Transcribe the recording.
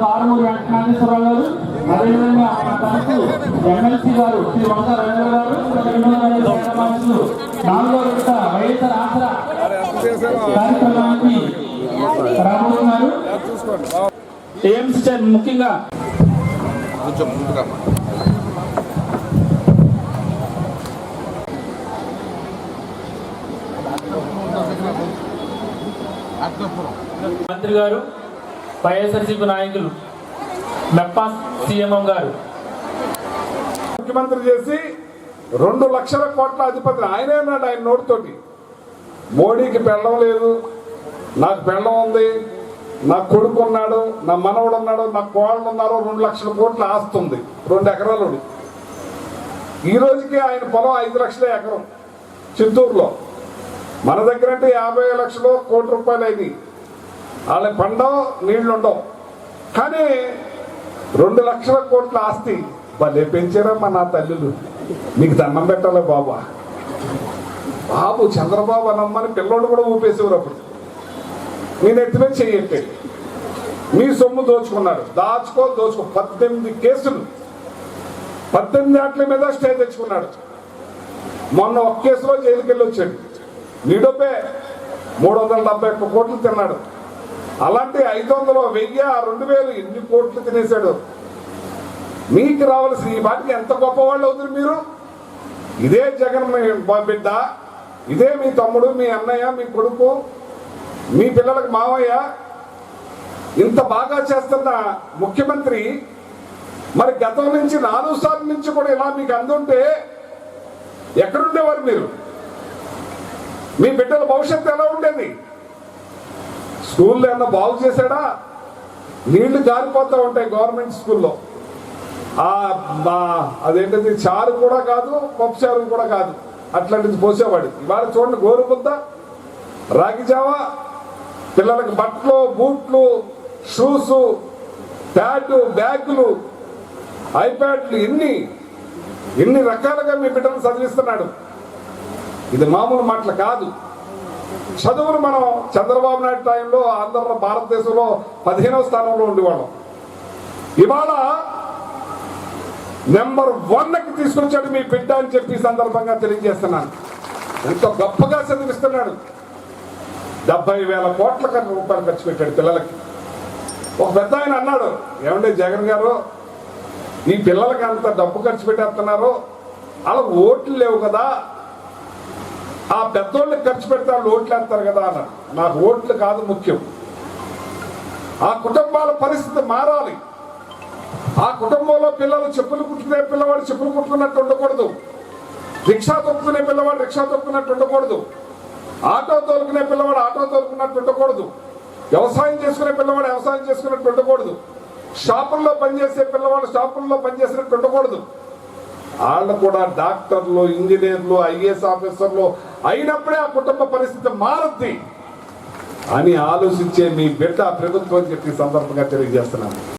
కారుమూరి వెంకటేశ్వరరావు గారు అదేవిధంగా తనకు ఎమ్మెల్సీ గారు శ్రీ వంద రవీంద్ర నాలుగో విడత వైఎస్ఆర్ ఆసరా కార్యక్రమానికి రాబోతున్నారు ముఖ్యంగా మంత్రి గారు వైఎస్ఆర్సీపీ నాయకులు మెప్పా సీఎంఎం గారు. ముఖ్యమంత్రి చేసి రెండు లక్షల కోట్ల అధిపతి ఆయనే అన్నాడు ఆయన నోటితోటి. మోడీకి పెళ్ళం లేదు. నాకు పెళ్ళం ఉంది. నా కొడుకు ఉన్నాడు నా మనవడు ఉన్నాడు నా కోళ్ళు ఉన్నారు రెండు లక్షల కోట్ల ఆస్తి ఉంది. రెండు ఎకరాలు. ఈ రోజుకి ఆయన పొలం ఐదు లక్షల ఎకరం. చిత్తూరులో. మన దగ్గర అంటే యాభై లక్షలు కోటి రూపాయలు అయింది. వాళ్ళ పండవు నీళ్ళు ఉండవు. కానీ రెండు లక్షల కోట్ల ఆస్తి భలే పెంచారమ్మా నా తల్లులు. నీకు దండం పెట్టాలి బాబా? బాబు చంద్రబాబు అనమ్మని పిల్లోడు కూడా ఊపేసేవారు అప్పుడు. నేను ఎత్తుమే చెయ్యట్టే మీ సొమ్ము దోచుకున్నారు దాచుకో దోచుకో. పద్దెనిమిది కేసులు. పద్దెనిమిది ఆటల మీద స్టే తెచ్చుకున్నాడు. మొన్న ఒక కేసులో జైలుకి వెళ్ళి వచ్చాడు. నిడపే మూడు వందల డెబ్బై ఒక్క కోట్లు తిన్నాడు. అలాంటి ఐదు వందలు వెయ్యి ఆ రెండు వేలు ఎన్ని కోట్లు తినేశాడు? మీకు రావాల్సిన ఈ బాటికి ఎంత గొప్పవాళ్ళు అవుతారు మీరు? ఇదే జగన్ బిడ్డ ఇదే మీ తమ్ముడు మీ అన్నయ్య మీ కొడుకు మీ పిల్లలకు మావయ్య. ఇంత బాగా చేస్తున్న ముఖ్యమంత్రి మరి గతం నుంచి నాలుగు సార్లు నుంచి కూడా ఇలా మీకు అందుంటే ఎక్కడుండేవారు మీరు? మీ బిడ్డల భవిష్యత్తు ఎలా ఉండేది? స్కూల్లో ఏమన్నా బాగు చేశాడా? నీళ్ళు జారిపోతూ ఉంటాయి గవర్నమెంట్ స్కూల్లో. అదేంటది అదేంటిది చారు కూడా కాదు పప్పు చారు కూడా కాదు. అట్లాంటిది పోసేవాడు. ఇవాళ చూడండి గోరు ముద్ద రాగి జావా పిల్లలకు బట్టలు బూట్లు షూస్ ప్యాడ్ బ్యాగులు ఐప్యాడ్లు ఇన్ని ఇన్ని రకాలుగా మీ బిడ్డలు చదివిస్తున్నాడు. ఇది మామూలు మాటలు కాదు. చదువును మనం చంద్రబాబు నాయుడు టైంలో ఆంధ్ర భారతదేశంలో పదిహేనవ స్థానంలో ఉండేవాళ్ళం. ఇవాళ నెంబర్ వన్కి తీసుకొచ్చాడు మీ బిడ్డ అని చెప్పి సందర్భంగా తెలియజేస్తున్నాను. ఎంతో గొప్పగా చదివిస్తున్నాడు. డెబ్బై వేల కోట్ల కన్నా రూపాయలు ఖర్చు పెట్టాడు పిల్లలకి. ఒక పెద్ద ఆయన అన్నాడు ఏమంటే జగన్ గారు ఈ పిల్లలకి అంత డబ్బు ఖర్చు పెట్టేస్తున్నారు. అలా ఓట్లు లేవు కదా. ఆ పెద్దోళ్ళకి ఖర్చు పెడతారు వాళ్ళు ఓట్లు వేస్తారు కదా అన్నారు నాకు ఓట్లు కాదు ముఖ్యం. ఆ కుటుంబాల పరిస్థితి మారాలి. ఆ కుటుంబంలో పిల్లలు చెప్పులు కుట్టుకునే పిల్లవాడు చెప్పులు కుట్టుకున్నట్టు ఉండకూడదు. రిక్షా తొక్కునే పిల్లవాడు రిక్షా తొక్కున్నట్టు ఉండకూడదు. ఆటో తోలుకునే పిల్లవాడు ఆటో తోలుకున్నట్టు ఉండకూడదు. వ్యవసాయం చేసుకునే పిల్లవాడు వ్యవసాయం చేసుకున్నట్టు ఉండకూడదు. షాపుల్లో పనిచేసే పిల్లవాడు షాపుల్లో పనిచేసినట్టు ఉండకూడదు. వాళ్ళు కూడా డాక్టర్లు ఇంజనీర్లు ఐఏఎస్ ఆఫీసర్లు అయినప్పుడే ఆ కుటుంబ పరిస్థితి మారుద్ది అని ఆలోచించే మీ బిడ్డ ప్రభుత్వం చెప్పి సందర్భంగా తెలియజేస్తున్నాను.